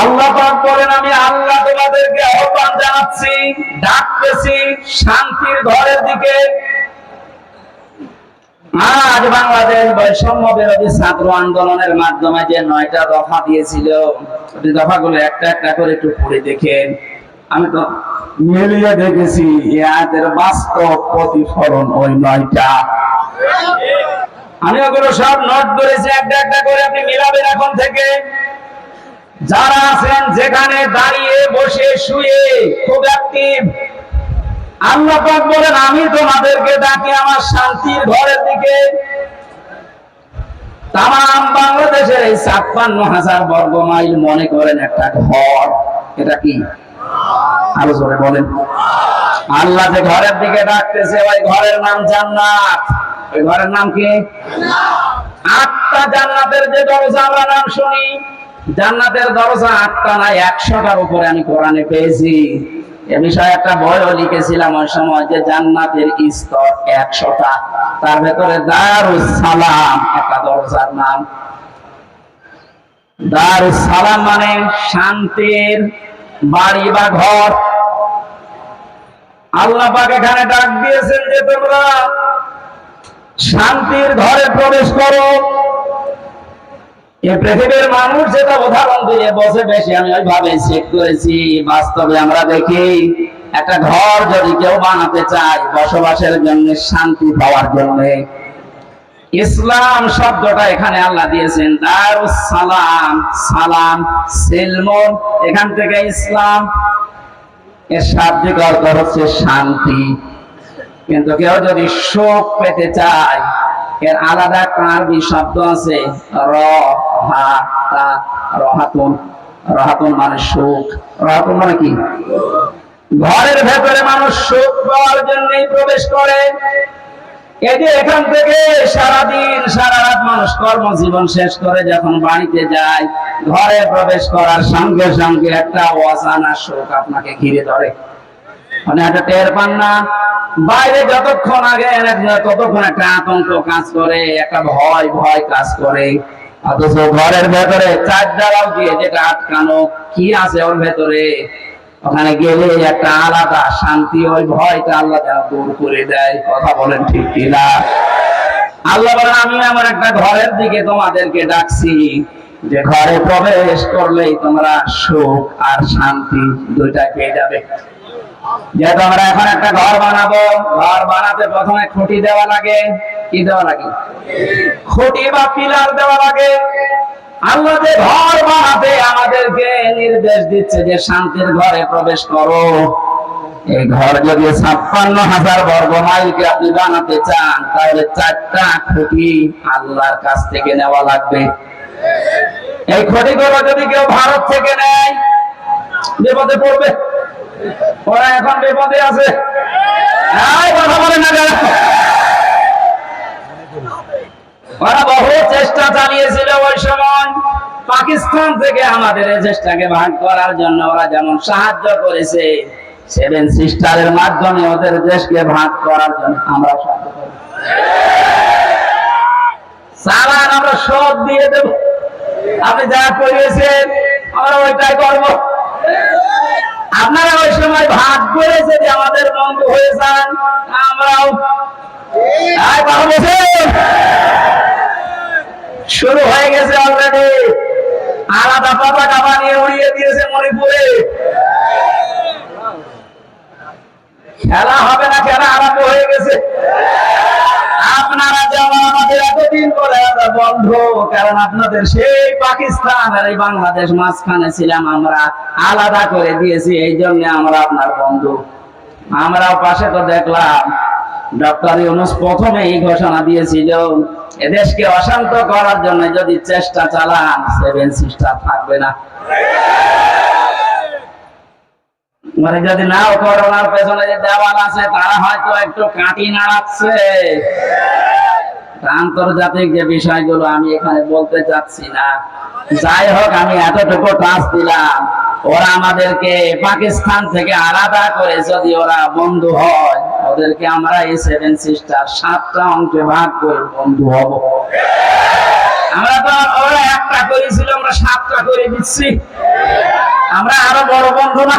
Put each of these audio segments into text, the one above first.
আল্লাহ পাক বলেন, আমি আল্লাহ তোমাদেরকে আহ্বান জানাচ্ছি, ডাকতেছি শান্তির ঘরের দিকে। আজ বাংলাদেশ বৈষম্য বিরোধী ছাত্র আন্দোলনের মাধ্যমে যে নয়টা দফা দিয়েছিল দফাগুলো একটা একটা করে একটু পড়ে দেখেন। আমি তো মিলিয়ে দেখেছি আয়াতের বাস্তব প্রতিফলন ওই নয়টা। আমি ওগুলো সব নোট করেছি, একটা একটা করে আপনি মিলাবেন এখন থেকে। যারা আছেন, যেখানে দাঁড়িয়ে বসে শুয়ে খুব অ্যাক্টিভ। আল্লাহ বলেন, আমি তোমাদেরকে ডাকি আমার শান্তির ঘরের দিকে। তাম বাংলাদেশের এই ছাপ্পান্ন হাজার বর্গ মাইল মনে করেন একটা ঘর। এটা কি? আরও জোরে বলেন। আল্লাহ যে ঘরের দিকে ডাকতেছে, ওই ঘরের নাম জান্নাত। ওই ঘরের নাম কি? আটটা জান্নাতের যে দরজা, আমরা নাম শুনি। জান্নাতের দরজা আটটা না, একশোটার উপরে আমি কোরআনে পেয়েছি। এ বিষয়ে একটা বইও লিখেছিলাম ওই সময় যে জান্নাতের স্তর একশোটা, তার ভেতরে দারুস সালাম একটা দরজার নাম। দারুস সালাম মানে শান্তির বাড়ি বা ঘর। আল্লাহ পাক এখানে ডাক দিয়েছেন যে তোমরা শান্তির ঘরে প্রবেশ করো। এই পৃথিবীর মানুষ যেটা উদাহরণ দিয়ে বসে বেশি, আমি ওইভাবে চেক করেছি। বাস্তবে আমরা দেখি, একটা ঘর যদি কেউ বানাতে চায় বসবাসের জন্য, শান্তি পাওয়ার জন্য। ইসলাম শব্দটা এখানে আল্লাহ দিয়েছেন দারুস সালাম সালাম সিলমন এখান থেকে ইসলাম। এর শাব্দিক অর্থ হচ্ছে শান্তি। কিন্তু কেউ যদি সুখ পেতে চায় এর আলাদা একটা আরবি শব্দ আছে? র, হা, তা, রহাতুন। রহাতুন মানে সুখ। রহাতুন মানে কি? ঘরের ভেতরে মানুষ সুখ পাওয়ার জন্যই প্রবেশ করে। এই যে এখান থেকে সারাদিন সারা রাত মানুষ কর্মজীবন শেষ করে যখন বাড়িতে যায়, ঘরে প্রবেশ করার সঙ্গে সঙ্গে একটা অজানা সুখ আপনাকে ঘিরে ধরে। মানে একটা টের পান না। বাইরে যতক্ষণ আগে ততক্ষণ একটা আতঙ্ক কাজ করে, একটা ভয় ভয় কাজ করে। অথচ ঘরের ভেতরে চার দেওয়াল দিয়ে যেটা আটকানো, কি আছে ওর ভেতরে? ওখানে গেলে একটা আলাদা শান্তি, ওই ভয়টা আল্লাহ যেন দূর করে দেয়। কথা বলেন ঠিক কিনা? আল্লাহ বলেন, আমি আমার একটা ঘরের দিকে তোমাদেরকে ডাকছি, যে ঘরে প্রবেশ করলেই তোমরা সুখ আর শান্তি দুইটাই পেয়ে যাবে। যেহেতু আমরা এখন একটা ঘর বানাবো, ঘর বানাতে প্রথমে খুঁটি দেওয়া লাগে। কি দেওয়া লাগে? খুঁটি বা পিলার দেওয়া লাগে। আল্লাহ যে ঘর বানাতে আমাদেরকে নির্দেশ দিচ্ছে যে শান্তির ঘরে প্রবেশ করো। এই ঘর যদি ছাপ্পান্ন হাজার বর্গ মাইলকে আপনি বানাতে চান, তাহলে চারটা খুঁটি আল্লাহর কাছ থেকে নেওয়া লাগবে। এই খুঁটিগুলো যদি কেউ ভারত থেকে নেয় বিপদে পড়বে ওরা এখন বিপদে আছে। কথা বলে না ওরা বহু চেষ্টা চালিয়েছিল ওই সময়। পাকিস্তান থেকে আমাদের চেষ্টাকে ভাগ করার জন্য ওরা যেমন সাহায্য করেছে, সেভেন সিস্টারের মাধ্যমে ওদের দেশকে ভাগ করার জন্য আমরা সাহায্য করি। সালান আমরা সব দিয়ে দেব। আপনি যা করিয়েছেন আমরা ওইটাই করব। আপনারা ওই সময় ভাগ করেছে যে আমাদের বন্ধু হয়ে যান, আমরাও শুরু হয়ে গেছে অলরেডি আলাদা পতাকা বানিয়ে উড়িয়ে দিয়েছে মণিপুরে। খেলা হবে না, খেলা আরম্ভ হয়ে গেছে। আপনারা যেমন আমাদের এতদিন পরে বন্ধ, কারণ আপনাদের সেই পাকিস্তান আর এই বাংলাদেশ মাঝখানে ছিলাম, আমরা আলাদা করে দিয়েছি, এই জন্য আমরা আপনার বন্ধু। আমরাও পাশে তো দেখলাম, ডক্টর ইউনুস প্রথমে এই ঘোষণা দিয়েছিল, এদেশকে অশান্ত করার জন্য যদি চেষ্টা চালান সেভেন সিস্টার থাকবে না। মানে যদি নাও করোনার পেছনে যে দেওয়াল আছে, তারা হয়তো একটু কাটি নাড়াচ্ছে। আন্তর্জাতিক যে বিষয়গুলো আমি এখানে বলতে চাচ্ছি না। যাই হোক, আমি এতটুকু টাচ দিলাম। ওরা আমাদেরকে পাকিস্তান থেকে আলাদা করে যদি ওরা বন্ধু হয়, ওদেরকে আমরা এই সেভেন সিস্টার সাতটা অংশে ভাগ করে বন্ধু হব। আমরা তো, ওরা একটা করেছিল, আমরা সাতটা করে দিচ্ছি। আমরা আরও বড় বন্ধু না।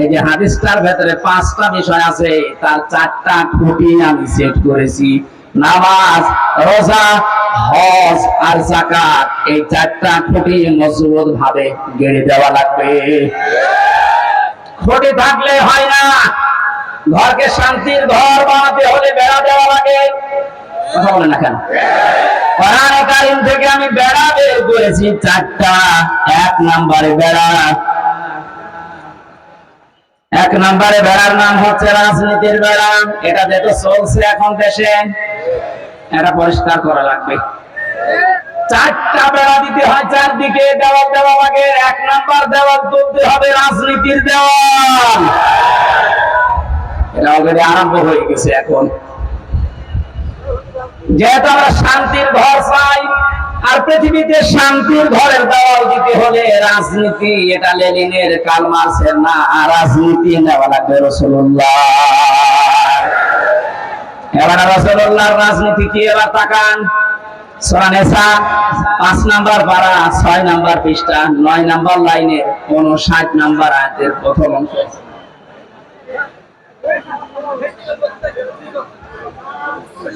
এই যে হাদিসটার ভেতরে পাঁচটা বিষয় আছে, তার চারটা খুঁটি আমি সেট করেছি। নামাজ, রোজা, হজ আর জাকাত এই চারটা খুঁটি মজবুত ভাবে গেড়ে দেওয়া লাগবে। খুঁটি থাকলে হয় না। ঘরকে শান্তির ঘর বানাতে হলে বেড়া দেওয়া লাগে। কথা বলে না কেন? থেকে আমি বেড়া বের করেছি, চারটা, এক নম্বরে বেড়া। এক নম্বরে বেড়ার নাম হচ্ছে রাজনীতির বেড়া। এটা যেটা চলছে এখন দেশে। এটা পরিষ্কার করা লাগবে। চারটা বেড়া দিতে হয় চারদিকে, দেওয়াল দেওয়া লাগে এক নাম্বার দেওয়াল তুলতে হবে রাজনীতির দেওয়াল। এটা আরম্ভ হয়ে গেছে এখন। যেহেতু আমরা শান্তির ঘর চাই আর পৃথিবীতে শান্তির ঘরের দেওয়াল দিতে হলে রাজনীতি, এটা লেনিনের কাল মার্সের না রাজনীতি নেওয়া লাগবে রসুল্লাহ। এবার রসুল্লাহর রাজনীতি কি এবার তাকান? সোরানেসা পাঁচ নাম্বার পারা, ছয় নাম্বার পৃষ্ঠা, নয় নাম্বার লাইনে ষাট নাম্বার আয়াতের প্রথম অংশ।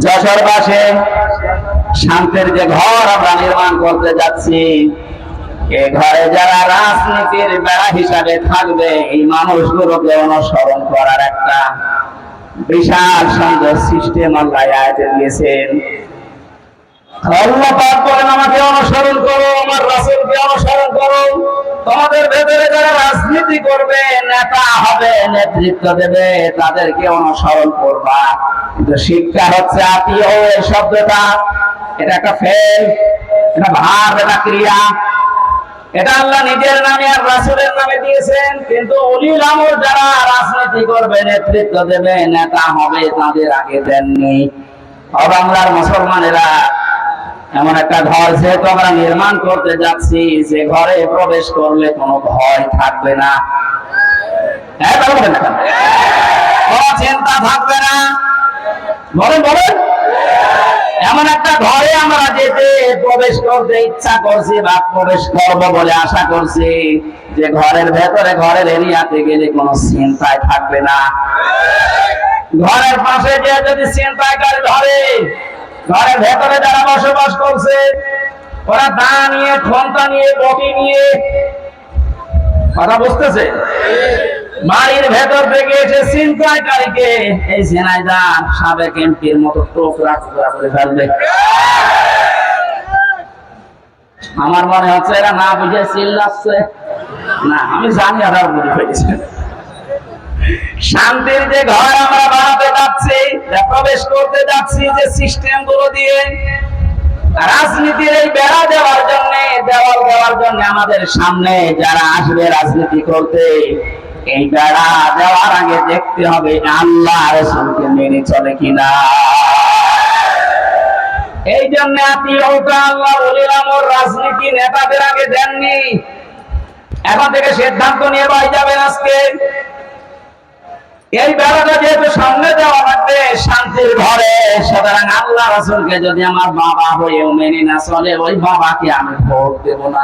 যশোর পাশে শান্তির যে ঘর আমরা নির্মাণ করতে যাচ্ছি, এ ঘরে যারা রাজনীতির বেড়া হিসাবে থাকবে, এই মানুষগুলোকে অনুসরণ করার একটা বিশাল সুন্দর সিস্টেম আল্লাহ আয়াতে দিয়েছেন। আমাকে রাজনীতি করবে, নেতা হবে, নেতৃত্ব দেবে, তাদেরকে অনুসরণ করবা। কিন্তু শিক্ষা হচ্ছে আত্মীয় এই শব্দটা এটা একটা ফেল এটা ভাব এটা ক্রিয়া। এটা আল্লাহ নিজের নামে আর রাসূলের নামে দিয়েছেন, কিন্তু উলিল আমর যারা রাজনীতি করবে, নেতৃত্ব দেবে, নেতা হবে, তাদের আগে দেননি। ও বাংলার মুসলমানেরা এমন একটা ঘর যেহেতু আমরা নির্মাণ করতে যাচ্ছি, যে ঘরে প্রবেশ করলে কোনো ভয় থাকবে না। হ্যাঁ চিন্তা থাকবে না। বলেন বলেন। এমন একটা ঘরে আমরা যেতে প্রবেশ করতে ইচ্ছা করছি বা প্রবেশ করব বলে আশা করছি, যে ঘরের ভেতরে, ঘরের এরিয়াতে গেলে কোনো চিন্তায় থাকবে না। ঘরের পাশে যে যদি চিন্তায় ধরে ঘরের ভেতরে যারা বসবাস করছে, ওরা দা নিয়ে ক্ষমতা নিয়ে, বটি নিয়ে, কথা বুঝতেছে? বাড়ির ভেতর থেকে এসে চিন্তাকারীকে এই সাবেক এমপির মতো টোকরা টুকরা করে ফেলবে। আমার মনে হচ্ছে এরা না বুঝে চিল্লাচ্ছে। না, আমি জানি আর বুঝে ফেলেছি। শান্তির যে ঘর আমরা বানাতে যাচ্ছি প্রবেশ করতে যাচ্ছি যে সিস্টেমগুলো দিয়ে, রাজনীতির এই বেড়া দেওয়ার জন্য, দেওয়াল দেওয়ার জন্য আমাদের সামনে যারা আসবে রাজনীতি করতে, এই বেড়া দেওয়ার আগে দেখতে হবে আল্লাহ রসুলকে মেনে চলে কিনা। এই জন্য ওর রাজনীতি নেতাদের আগে দেননি। এখন থেকে সিদ্ধান্ত নিয়ে বাড়ি যাবেন আজকে। এই বেড়াটা যেহেতু সামনে দেওয়া লাগবে, শান্তির ঘরে। সুতরাং আল্লাহ রসুলকে যদি আমার বাবা হয়েও মেনে না চলে, ওই বাবাকে আমি ভোট দেব না।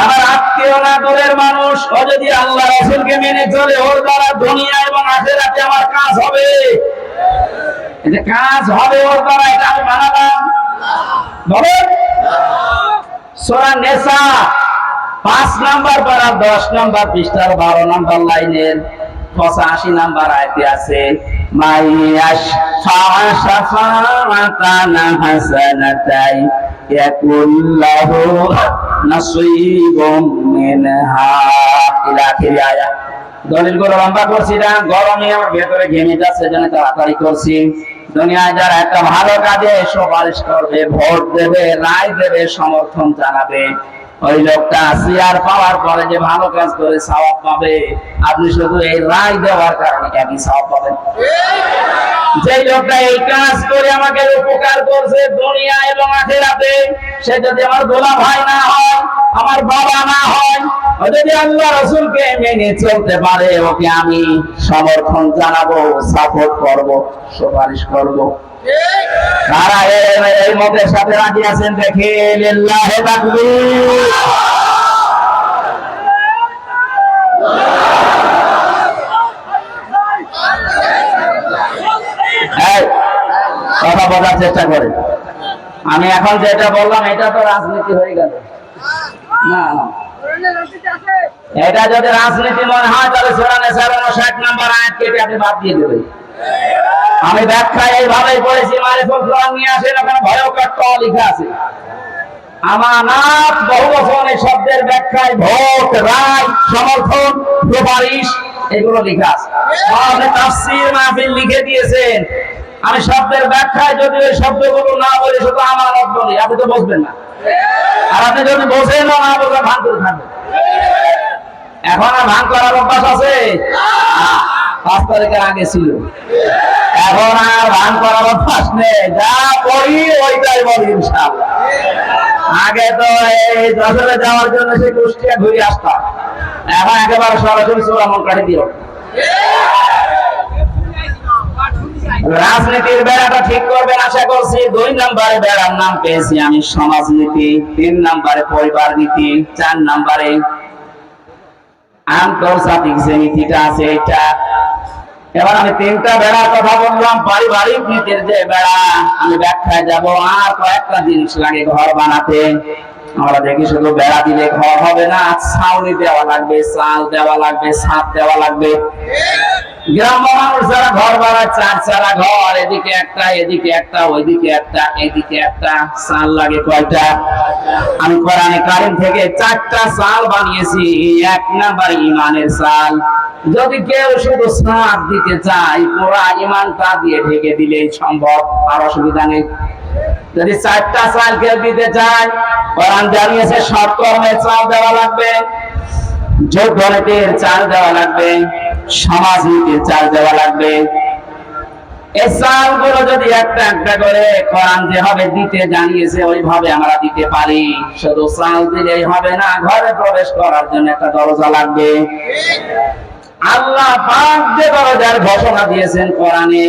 আমার আত্মীয় না দূরের মানুষ, ও যদি আল্লাহ রসুলকে মেনে চলে, ওর দ্বারা দুনিয়া এবং আখেরাতে আমার কাজ হবে। যে কাজ হবে, ওর দ্বারা এটা আমি বানালাম বলেন নেশা পাঁচ নাম্বার পারা দশ নাম্বার পৃষ্ঠার বারো নাম্বার লাইনের পঁচাশি নাম্বার আয়তে আছে ভেতরে তাড়াতাড়ি করছি। দুনিয়ায় যারা একটা ভালো কাজে সুপারিশ করবে, ভোট দেবে, রায় দেবে, সমর্থন জানাবে ওই লোকটা সিয়ার পাওয়ার পরে যে ভালো কাজ করে সওয়াব পাবে। আপনি শুধু এই রায় দেওয়ার কারণে একই সওয়াব পাবেন? যে লোকটা এই কাজ করে আমাকে উপকার করছে দুনিয়া এবং আখেরাতে, সে যদি আমার দোলা ভাই না হয়, আমার বাবা না হয় যদি আল্লাহ রসুলকে মেনে চলতে পারে, ওকে আমি সমর্থন জানাব, সাপোর্ট করব, সুপারিশ করব। কথা বোঝার চেষ্টা করে আমি এখন যেটা বললাম এটা তো রাজনীতি হয়ে গেল এটা যদি রাজনীতি মনে হয়, তাহলে সোরানে সারানো ষাট নাম্বার আয়াত কেটে আপনি বাদ দিয়ে দেবেন। আমি ব্যাখ্যা এইভাবেই পড়েছি মারিফুল কোরআন নিয়ে আসেন, ওখানে ভয়ঙ্কর ট লেখা আছে। আমানাত বহু বচন এই শব্দের ব্যাখ্যায় ভোট, রায়, সমর্থন, সুপারিশ, এগুলো লেখা আছে। আপনি তাফসীর, মাহফিল লিখে দিয়েছেন। আমি শব্দের ব্যাখ্যায় যদি ওই শব্দগুলো না বলি, শুধু আমানত বলি, আপনি তো বুঝবেন না। আর আপনি যদি বোঝেন না বোঝা ভান করে থাকবেন এখন আর ভান করার অভ্যাস আছে? পাঁচ তারিখের আগে ছিল। এখন আর ভান করার অভ্যাস নেই। যা পড়ি ওইটাই বলি আগে তো এই যাওয়ার জন্য কুষ্টিয়া ঘুরে আসতাম। এখন একেবারে সরাসরি কাটি দিও রাজনীতির বেড়াটা ঠিক করবেন আশা করছি। দুই নম্বরে বেড়ার নাম পেয়েছি আমি সমাজনীতি, তিন নম্বরে পরিবার নীতি চার নম্বরে আছে এটা এবার আমি তিনটা বেড়ার কথা বললাম, পারিবারিক যে বেড়া। আমি ব্যাখ্যায় যাব, আর কয়েকটা জিনিস লাগে ঘর বানাতে। আমরা দেখি শুধু বেড়া দিলে ঘর হবে না, ছাউনি দেওয়া লাগবে, চাল দেওয়া লাগবে, ছাদ দেওয়া লাগবে। যারা ঘর চার চারা ঘর, এদিকে একটা এদিকে একটা, ওইদিকে একটা, এদিকে একটা, চাল লাগে কয়টা? আমি কোরআনে কারিম থেকে চারটা চাল বানিয়েছি, এক নাম্বার ইমানের চাল। যদি কেউ শুধু সাপ দিতে চায়, পুরা ইমানটা দিয়ে ঢেকে দিলেই সম্ভব, আর অসুবিধা নেই। যদি চারটা চাল কেউ দিতে চায়, কোরআন জানিয়েছে সব কর্মে চাল দেওয়া লাগবে, যোগ্য নীতির চাল দেওয়া লাগবে সমাজ নীতির চাল দেওয়া লাগবে। এই চালগুলো যদি একটা একটা করে কোরআন যেভাবে দিতে জানিয়েছে, ওইভাবে আমরা দিতে পারি। শুধু চাল দিলেই হবে না, ঘরে প্রবেশ করার জন্য একটা দরজা লাগবে। আল্লাহ পাক যে দরজার ঘোষণা দিয়েছেন কোরআনে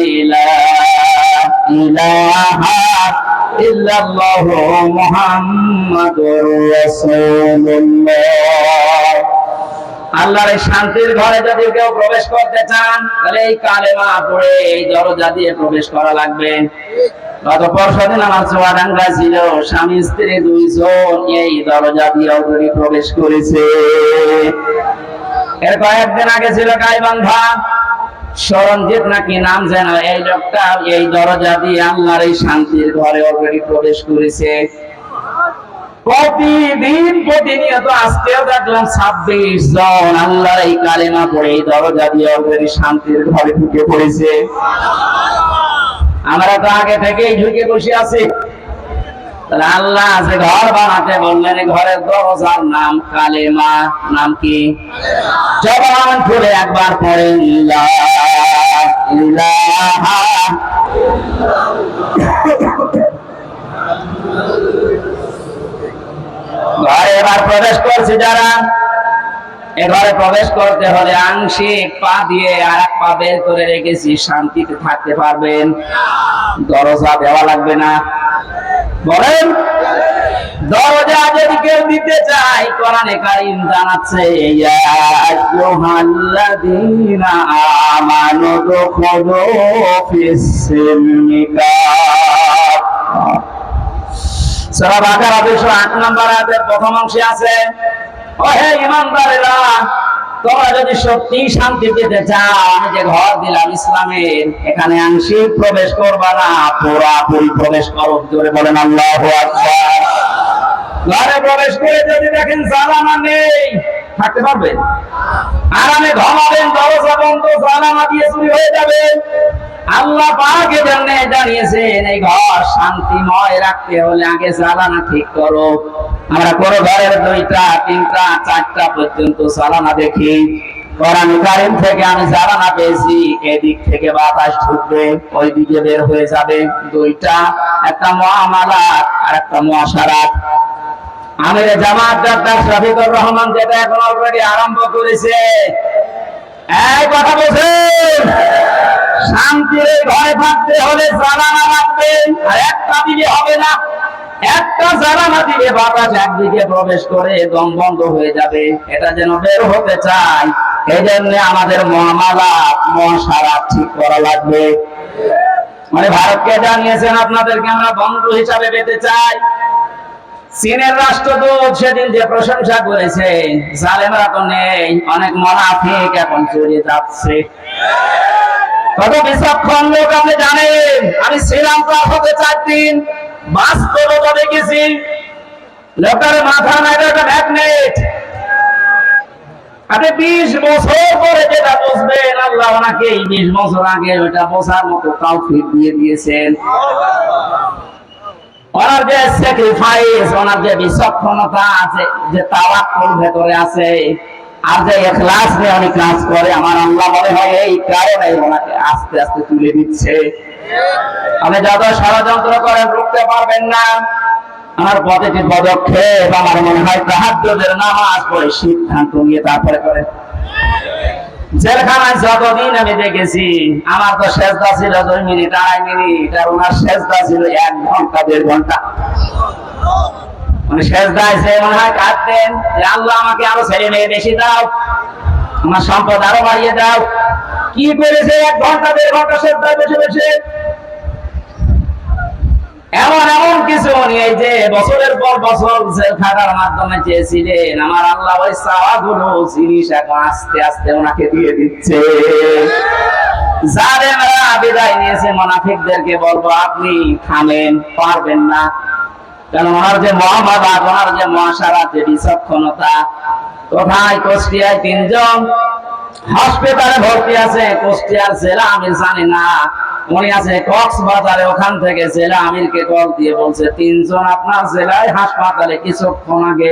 ইল্লাল্লাহু মুহাম্মাদুর আল্লাহর শান্তির ঘরে যদি কেউ প্রবেশ করতে চান, তাহলে এই কালেমা পড়ে, এই দরজা দিয়ে প্রবেশ করা লাগবে। গত পরশুদিন আমার চুয়াডাঙ্গা ছিল, স্বামী, স্ত্রী দুইজন এই দরজা দিয়ে প্রবেশ করেছে এর কয়েকদিন আগে ছিল গাইবান্ধা। সরঞ্জিত নাকি নাম যেন এই লোকটা এই দরজা দিয়ে এই শান্তির ঘরে অলরেডি প্রবেশ করেছে। প্রতিদিন প্রতিনিয়ত দেখলাম ছাব্বিশ জন আল্লাহর এই কালেমা পড়ে, এই দরজা দিয়ে অলরেডি শান্তির ঘরে ঢুকে পড়েছে। আমরা তো আগে থেকেই ঢুকে বসে আছি। আল্লাহ যে ঘর বানাতে বললেন ঘরের দরজার নাম কালেমা। নাম কি? জবান খুলে একবার লা ঘরে এবার প্রবেশ করছে যারা। এ ঘরে প্রবেশ করতে হলে আংশিক পা দিয়ে আর এক পা বের করে রেখেছি, শান্তিতে থাকতে পারবেন। দরজা দেওয়া লাগবে না। বলেন, দরজা যদি কেউ দিতে চায়, কোরআনে কারিম জানাচ্ছে, ইয়া আইয়ুহাল্লাযীনা আমানু দুখুলু বাকারা 208 নম্বর আয়াতের প্রথম অংশে আছে ও হে ঈমানদারেরা তোমরা যদি সত্যি শান্তি পেতে আমি যে ঘর দিলাম ইসলামের, এখানে আংশিক প্রবেশ করবা না পুরাপুরি প্রবেশ করো জোরে বলেন আল্লাহ ঘরে প্রবেশ করে যদি দেখেন জানানা নেই থাকতে পারবেন আরামে ঘুমাবেন, দরজা বন্ধ জানানা দিয়ে চুরি হয়ে যাবে আল্লাহ পাক এজন্য জানিয়েছেন এই ঘর শান্তিময় রাখতে হলে আগে জ্বালানা ঠিক করো। আমরা কোনো ঘরের দুইটা, তিনটা, চারটা পর্যন্ত জ্বালানা দেখি। কোরআন কারিম থেকে আমি জ্বালানা পেয়েছি, এদিক থেকে বাতাস ঢুকবে, ওই দিকে বের হয়ে যাবে দুইটা, একটা মহামালাত আর একটা মহাসারাত। আমির জামাত ডাক্তার শফিকুর রহমান যেটা এখন অলরেডি আরম্ভ করেছে, এই কথা বলছেন। শান্তির ঘরে থাকতে হলে জ্বালানা লাগবে, আর একটা দিলে হবে না। একটা জ্বালানা দিলে বাতাস একদিকে প্রবেশ করে, দম বন্ধ হয়ে যাবে। এটা যেন বের হতে চাই এই জন্য আমাদের মহামালা মহাসারা ঠিক করা লাগবে। মানে ভারতকে জানিয়েছেন, আপনাদেরকে আমরা বন্ধু হিসাবে পেতে চাই। চীনের রাষ্ট্রদূত সেদিন যে প্রশংসা করেছে, জালেমরা তো নেই, অনেক মনাফিক এখন চলে যাচ্ছে। কত বিচক্ষণ লোক আপনি জানেন? আমি শ্রীলঙ্কা হতে চার দিন বাস্তবতা দেখেছি লোকের মাথা নাই একটা ম্যাগনেট আপনি বিশ বছর পরে যেটা বুঝবেন, আল্লাহ ওনাকে এই বিশ বছর আগে ওটা বোঝার মতো তাও দিয়ে দিয়েছেন। ওনার যে স্যাক্রিফাইস ওনার যে বিচক্ষণতা আছে, যে ভেতরে আছে, আর যে ইখলাস নিয়ে কাজ করে, আমার আল্লাহ মনে হয় এই কারণে ওনাকে আস্তে আস্তে তুলে দিচ্ছে। আপনি যত ষড়যন্ত্র করেন রুখতে পারবেন না, আমার প্রতিটি পদক্ষেপ, আমার মনে হয় তাহাজ্জুদের নামাজ পড়ে সিদ্ধান্ত নিয়ে তারপরে করে। জেলখানায় যতদিন আমি দেখেছি, আমার তো শেষদা ছিল দুই মিনিট, আড়াই মিনিট, আর ওনার শেষদা ছিল এক ঘণ্টা, দেড় ঘণ্টা। মানে শেষদা সে মনে হয় কাঁদতেন, যে আমাকে আরও ছেলে মেয়ে বেশি দাও, আমার সম্পদ আরও বাড়িয়ে দাও। কি করেছে? এক ঘণ্টা, দেড় ঘণ্টা শেষদায় বসে বসে এমন এমন কিছু এই যে বছরের পর বছর জেল খাটার মাধ্যমে চেয়েছিলেন। আমার আল্লাহ ওই চাওয়াগুলো জিনিস এখন আস্তে আস্তে ওনাকে দিয়ে দিচ্ছে। বিদায় নিয়েছে, মোনাফিকদেরকে বলব, আপনি থামেন, পারবেন না। কারণ ওনার যে মহামাবা ওনার যে মহাসারা যে বিচক্ষণতা, কোথায় কুষ্টিয়ায় তিনজন? হসপিটালে ভর্তি আছে, কুষ্টিয়ার জেলা, আমি জানি না। উনি আছে, কক্সবাজারে ওখান থেকে জেলা আমিরকে কল দিয়ে বলছে, তিনজন আপনার জেলায় হাসপাতালে কিছুক্ষণ আগে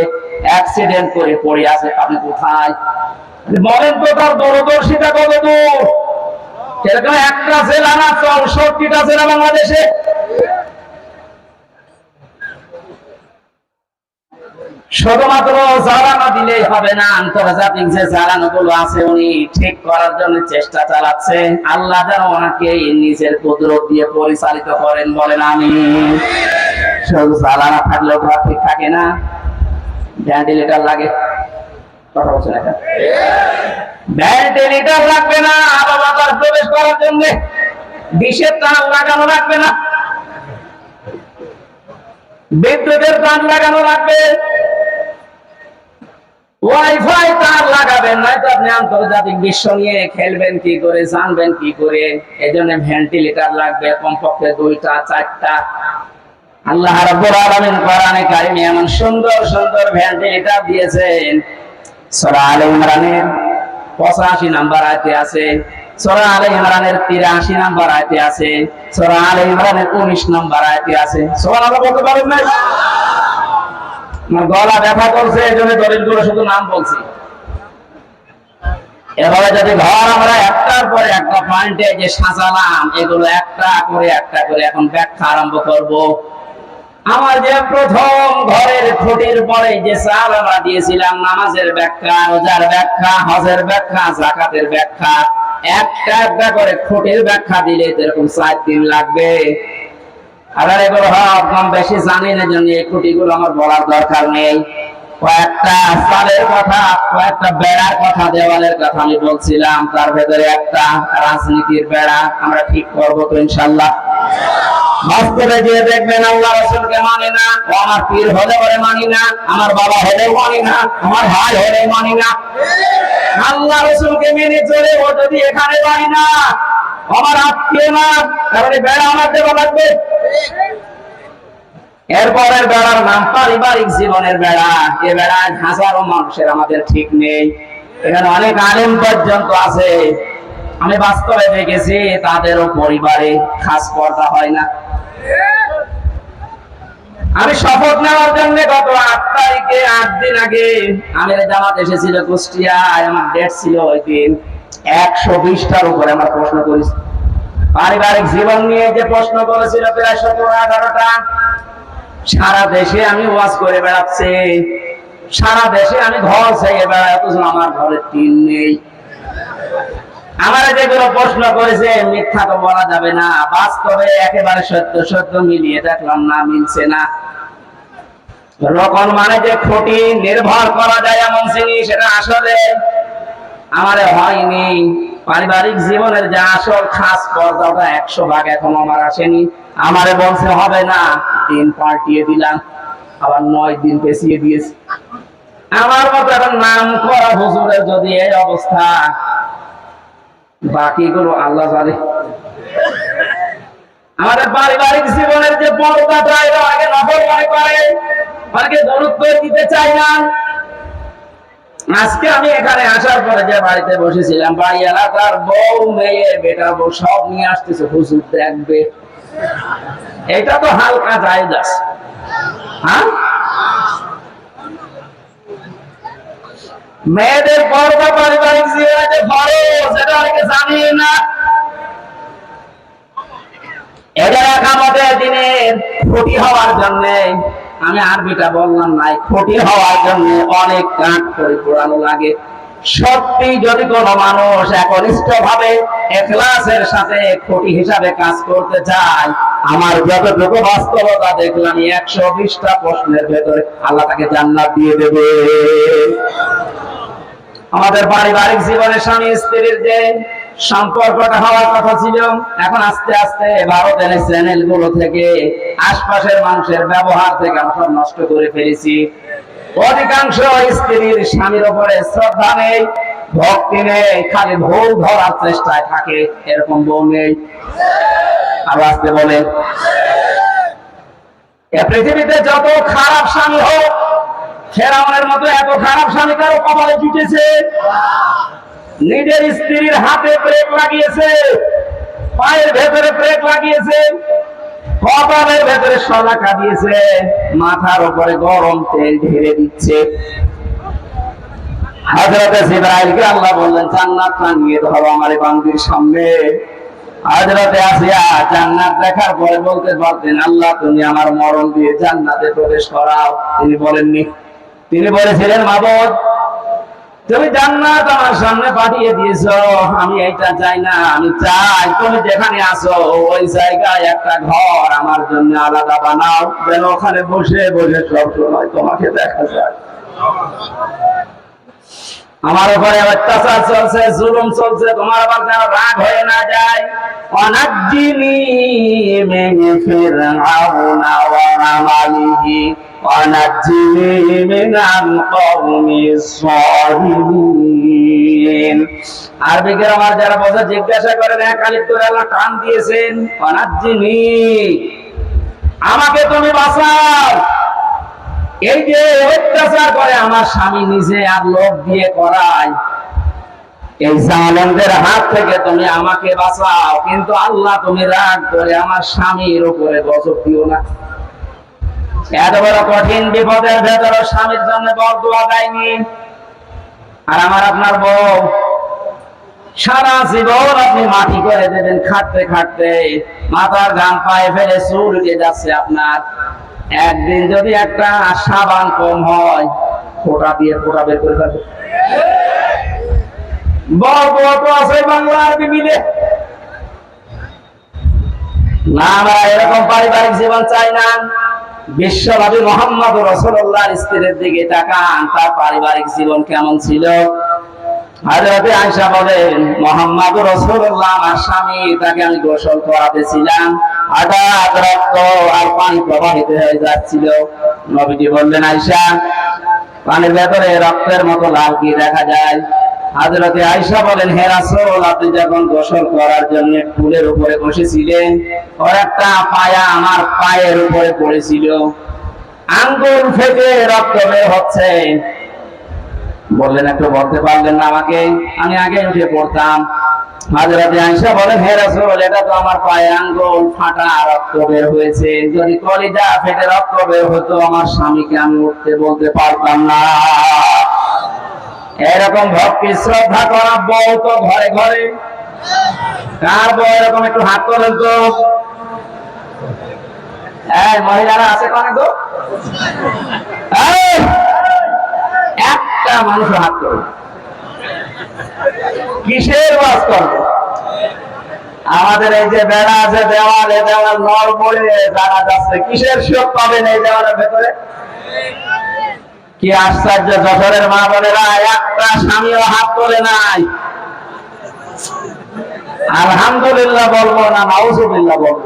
অ্যাক্সিডেন্ট করে পড়ে আছে, আপনি কোথায়? বলেন তো তার দূরদর্শিতা কত একটা জেলা না, চৌষট্টিটা জেলা বাংলাদেশে। শুধুমাত্র জ্বালানো দিলেই হবে না, আন্তর্জাতিক যে জ্বালানো গুলো আছে উনি ঠিক করার জন্য চেষ্টা চালাচ্ছে। আল্লাহ যেন ওনাকে নিজের কুদরত দিয়ে পরিচালিত করেন বলেন আমি। শুধু জ্বালানা থাকলেও ঘর ঠিক থাকে না। ভেন্টিলেটার লাগে। কথা বলছেন এটা ভেন্টিলেটার লাগবে না আবার বাতাস প্রবেশ করার জন্য। বিষের তার লাগানো লাগবে না। বিদ্যুতের তার লাগানো লাগবে। ওয়াইফাই তার লাগাবেন নয়তো আপনি আন্তর্জাতিক বিশ্ব নিয়ে খেলবেন কি করে, জানবেন কি করে? এই জন্য ভেন্টিলেটার লাগবে, কমপক্ষে দুইটা, চারটা। আল্লাহ রাব্বুল আলামিন কোরআনে কারিমে এমন সুন্দর সুন্দর ভেন্টিলেটার দিয়েছেন। সূরা আলে ইমরানের 85 নাম্বার আয়াতে আছে, সূরা আলে ইমরানের 83 নাম্বার আয়াতে আছে, সূরা আলে ইমরানের 19 নাম্বার আয়াতে আছে। সুবহানাল্লাহ বলতে পারেন না? গলা ব্যথা করছে, এই জন্য দলিলগুলো শুধু নাম বলছি। এভাবে যদি ঘর আমরা একটার পরে একটা পয়েন্টে যে সাজালাম, এগুলো একটা করে একটা করে এখন ব্যাখ্যা আরম্ভ করব। আমার যে প্রথম ঘরের খুঁটির পরে যে চাল আমরা দিয়েছিলাম, নামাজের ব্যাখ্যা, রোজার ব্যাখ্যা, হজের ব্যাখ্যা, জাকাতের ব্যাখ্যা, একটা একটা করে খুঁটির ব্যাখ্যা দিলে তো এরকম চার দিন লাগবে। আর এগুলো হক বেশি জানি না জন্য এই খুঁটিগুলো আমার বলার দরকার নেই। মানে আমার পীর হলে মানি না, আমার বাবা হলেও মানি না, আমার ভাই হলেও মানি না। আল্লাহ রসুলকে মেনে চলে ও যদি এখানে পারি না আমার আত্মীয় না, তাহলে বেড়া আমার দেওয়া লাগবে। এরপরের বেড়ার নাম পারিবারিক জীবনের বেড়া। এ বেড়ায় হাজারো মানুষের আমাদের ঠিক নেই। এখানে অনেক আলেম পর্যন্ত আছে। আমি বাস্তবে দেখেছি, তাদেরও পরিবারে খাস পর্দা হয় না। আমি শপথ নেওয়ার জন্য গত আট তারিখে, আট দিন আগে আমের জামাত এসেছিল কুষ্টিয়ায়। আমার ডেট ছিল ওই দিন। একশো বিশটার উপরে আমার প্রশ্ন করেছি পারিবারিক জীবন নিয়ে যে প্রশ্ন করেছিল প্রায় সতেরো, আঠারোটা, সারা দেশে আমি ওয়াজ করে বেড়াচ্ছি। সারা দেশে আমি ঘর ছেড়ে বেড়াই আমার ঘরে টিন নেই। আমার যেগুলো প্রশ্ন করেছে, মিথ্যা তো বলা যাবে না। বাস্তবে একেবারে সত্য সত্য মিলিয়ে দেখলাম না, মিলছে না। রকম মানে যে খুঁটি নির্ভর করা যায় এমন জিনিস সেটা আসলে আমারে হয়নি। পারিবারিক জীবনের যে আসল খাস পর্দা ওটা একশো ভাগ এখনও আমার আসেনি। আমারে বলছে, হবে না। দিন পাল্টিয়ে দিলাম। আবার নয় দিন পেছিয়ে দিয়েছি। আমার মতো এখন নাম করা হুজুরের যদি এই অবস্থা, বাকিগুলো আল্লাহ জানে। আমাদের পারিবারিক জীবনের যে পর্দাটা এটা আগে নফল মনে করে, অনেকে গুরুত্ব দিতে চায় না। আজকে আমি এখানে আসার পরে যে বাড়িতে বসেছিলাম বাড়ি এলাকার বউ, মেয়ে, বেটা, বউ, সব নিয়ে আসতেছে, হুজুর দেখবে। এটা তো হালকা আছে হ্যাঁ? মেয়েদের পর্দা পারিবারিক জীবনে ফরজ সেটা অনেকে জানি না। এদের আমাদের দিনের ক্ষতি হওয়ার জন্য আমি আরবিটা বললাম নাই ক্ষতি হওয়ার জন্য অনেক কাঠ করে পোড়ানো লাগে। সত্যি যদি কোন মানুষ একনিষ্ঠ ভাবে এখলাসের সাথে ক্ষতি হিসাবে কাজ করতে চায়, আমার যতটুকু বাস্তবতা দেখলাম একশো বিশটা প্রশ্নের ভেতরে আল্লাহ তাকে জান্নাত দিয়ে দেবে। আমাদের পারিবারিক জীবনে স্বামী স্ত্রীর যে সম্পর্কটা হওয়ার কথা ছিল। এখন আস্তে আস্তে ভারতের চ্যানেলগুলো থেকে আশপাশের মানুষের ব্যবহার থেকে আমরা নষ্ট করে ফেলেছি। অধিকাংশ স্ত্রীর স্বামীর উপরে শ্রদ্ধা নেই, ভক্তি নেই, খালি ভুল ধরার চেষ্টায় থাকে, এরকম বউ নেই। আর আসতে বলে। পৃথিবীতে যত খারাপ স্বামী হোক, ফেরাউনের মতো এত খারাপ স্বামী কারও কপালে জুটেছে? নিজের স্ত্রীর হাতে ব্রেক লাগিয়েছে, পায়ের ভেতরে ব্রেক লাগিয়েছে, কপালের ভেতরে সলাকা দিয়েছে, মাথার উপরে গরম তেল ঢেলে দিচ্ছে। আল্লাহ বললেন, জান্নাত ধরো আমার বান্দির সামনে। হাজরতে আসিয়া জান্নাত দেখার পরে বলতে পারতেন, আল্লাহ, তুমি আমার মরণ দিয়ে জান্নাতে প্রবেশ করাও। তিনি বলেননি। তিনি বলেছিলেন, মাবদ তুমি জান্নাত আমার সামনে পাঠিয়ে দিয়েছ, আমি এইটা চাই না, আমি চাই তুমি যেখানে আসো ওই জায়গায় একটা ঘর আমার জন্য আলাদা বানাও। যেন ওখানে বসে বসে সব সময় তোমাকে দেখা যায়। আমার উপরে অত্যাচার চলছে, জুলুম চলছে, তোমার আবার যেন রাগ হয়ে না যায়। অনাজ্জিনি মিন ফিরআউনা ওয়া আমালিহি ونجني من القوم الصالحين আরবি গ্রামার যারা বোঝা জিজ্ঞাসা করেন এক আলিফ করে আল্লাহ টান দিয়েছেন অনাজ্জিনি আমাকে তুমি বাঁচাও এই যে অত্যাচার করে আমার স্বামী নিজে আর লোক দিয়ে করায় এই জালেমদের হাত থেকে তুমি আমাকে বাঁচাও কিন্তু আল্লাহ তুমি রাগ করে আমার স্বামীর উপরে গজব দিও না এত বড় কঠিন বিপদের স্বামীর জন্য বরদোয়া দেয়নি। আর আমার আপনার বউ, সারা জীবন আপনি মাটি করে দেবেন খাটতে খাটতে। মাথার গান পায়ে ফেলে চুল যাচ্ছে আপনার। একদিন যদি একটা সাবান কম হয়, ফোটা দিয়ে ফোটা বের করে ফেলবে। আছে বাংলা আরবি মিলে। না আমরা এরকম পারিবারিক জীবন চাই না। বিশ্বনবী মোহাম্মদ রসুল্লাহ স্ত্রীর দিকে তাকান, তার পারিবারিক জীবন কেমন ছিল? হাজরতে আয়েশা বলেন, মোহাম্মদ রাসূলুল্লাহ, আমার স্বামী, তাকে আমি গোসল করাতেছিলাম। হঠাৎ রক্ত আর পানি প্রবাহিত হয়ে যাচ্ছিল। বললেন, আয়েশা, পানির ভেতরে রক্তের মতো লাল কি দেখা যায়? হাজরতে আয়েশা বলেন, হে রাসূল, আপনি যখন গোসল করার জন্য ফুলের উপরে বসেছিলেন ওর একটা পায়া আমার পায়ের উপরে পড়েছিল। আঙ্গুল থেকে রক্ত বের হচ্ছে। বললেন, একটু বলতে পারলেন না আমাকে? আমি আগে উঠে পড়তাম। হাজরাতে আয়েশা বলেন, হে রাসূল, এটা তো আমার পায়ে আঙ্গুল, ফাটা রক্ত বের হয়েছে। যদি কলিজা ফেটে রক্ত বের হতো, আমার স্বামীকে আমি উঠতে বলতে পারতাম না। এরকম ভক্তি শ্রদ্ধা করা বউ তো ঘরে ঘরে। বউ এরকম একটু হাত তোলেন তো। মহিলারা আছে কোনে এই! একটা মানুষ হাত তোলে। কিসের করব আমাদের এই যে বেড়া আছে, দেওয়াল এ দেওয়াল নর পড়ে জানা যাচ্ছে, কিসের সুখ পাবেন এই দেওয়ালের ভেতরে? কি আশ্চর্য, যশোরের মা বোনেরা, একটা স্বামীও হাত তোলে নাই। আলহামদুলিল্লাহ বলব না, নাউজুবিল্লাহ বলব।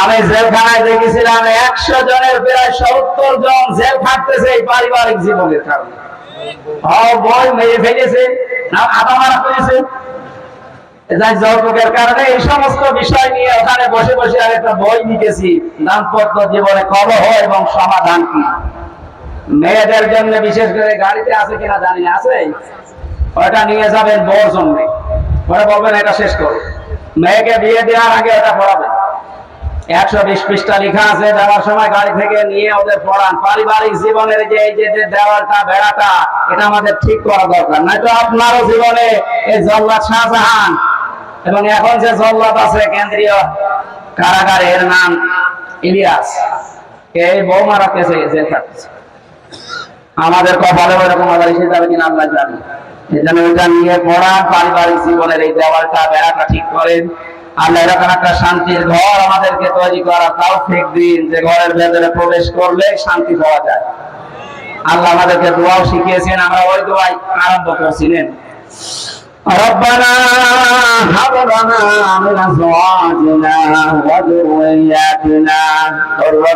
আমি জেলখানায় দেখেছিলাম, একশো জনের প্রায় সত্তর জন জেল খাটতেছে এই পারিবারিক জীবনের কারণে। বই মেরে ফেলেছে, না আদা মারা করেছে। যৌতুকের কারণে এই সমস্ত বিষয় নিয়ে ওখানে বসে বসে আমি একটা বই লিখেছি। দাম্পত্য জীবনে কলহ এবং সমাধান কি? মেয়েদের জন্য বিশেষ করে গাড়িতে আছে কিনা জানি আছে? ওটা নিয়ে যাবেন বউর জন্য। পরে বলবেন এটা শেষ করো। মেয়েকে বিয়ে দেওয়ার আগে ওটা পড়াবেন। একশো বিশ পৃষ্ঠা লেখা আছে যাওয়ার সময় গাড়ি থেকে নিয়ে ওদের পড়ান। পারিবারিক জীবনের যে এই যে দেওয়ালটা, বেড়াটা, এটা আমাদের ঠিক করা দরকার। নয়তো আপনারও জীবনে এই জল্লাদ শাহজাহান এবং এখন যে জল্লাদ আছে, কেন্দ্রীয় কারাগারে এর নাম ইলিয়াস। এই বৌমারা কেসে জেল খাটছে আমাদের কপালে ওইরকম আবার এসে যাবে কিনা আল্লাহ জানি এই জন্য ওইটা নিয়ে পড়া পারিবারিক জীবনের এই দেওয়ালটা বেড়াটা ঠিক করেন আল্লাহ এরকম একটা শান্তির ঘর আমাদেরকে তৈরি করা তাও ঠিক দিন যে ঘরের ভেতরে প্রবেশ করলে শান্তি পাওয়া যায় আল্লাহ আমাদেরকে দোয়াও শিখিয়েছেন আমরা ওই দোয়াই আরম্ভ করছিলেন ربنا هب لنا من ازواجنا وذرياتنا قرة